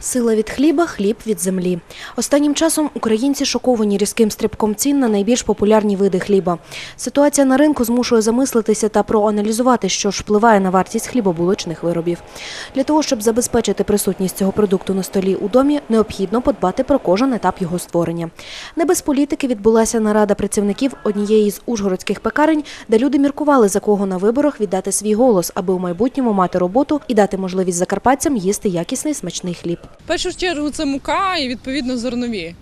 Сила від хліба, хліб від землі. Останнім часом українці шоковані різким стрибком цін на найбільш популярні види хліба. Ситуація на ринку змушує замислитися та проаналізувати, що ж впливає на вартість хлібобулочних виробів. Для того, щоб забезпечити присутність цього продукту на столі у домі, необхідно подбати про кожен етап його створення. Не без політики відбулася нарада працівників однієї з ужгородських пекарень, де люди міркували, за кого на виборах віддати свій голос, аби у майбутньому мати роботу і дати можливість закарпатцям їсти якісний смачний хліб. В першу чергу це мука і відповідно зернові.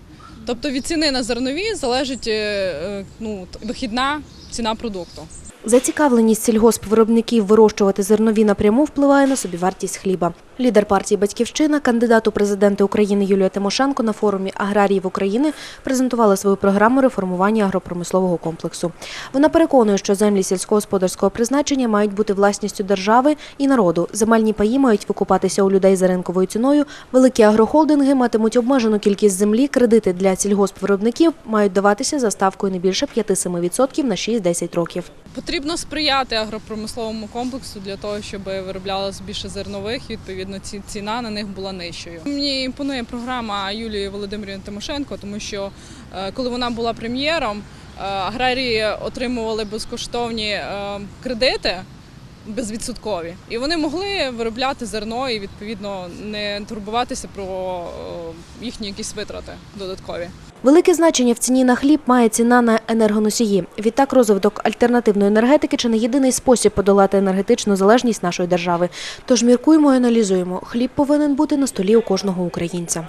Тобто від ціни на зернові залежить е, е, ну, вихідна ціна продукту. Зацікавленість сільгоспвиробників вирощувати зернові напряму впливає на собівартість хліба. Лідер партії Батьківщина, кандидат у президенти України Юлія Тимошенко на форумі аграріїв України презентувала свою програму реформування агропромислового комплексу. Вона переконує, що землі сільськогосподарського призначення мають бути власністю держави і народу. Земельні паї мають викупатися у людей за ринковою ціною. Великі агрохолдинги матимуть обмежену кількість землі. Кредити для сільгоспвиробників мають даватися за ставкою не більше 5-7% на 6-10 років. Потрібно сприяти агропромисловому комплексу для того, щоб вироблялось більше зернових і відповідно ці- ціна на них була нижчою. Мені імпонує програма Юлії Володимирівни Тимошенко, тому що е, коли вона була прем'єром, е, аграрії отримували безкоштовні е, кредити. Безвідсоткові, і вони могли виробляти зерно і відповідно не турбуватися про їхні якісь витрати додаткові. Велике значення в ціні на хліб має ціна на енергоносії. Відтак, розвиток альтернативної енергетики чи не єдиний спосіб подолати енергетичну залежність нашої держави. Тож міркуємо і аналізуємо. Хліб повинен бути на столі у кожного українця.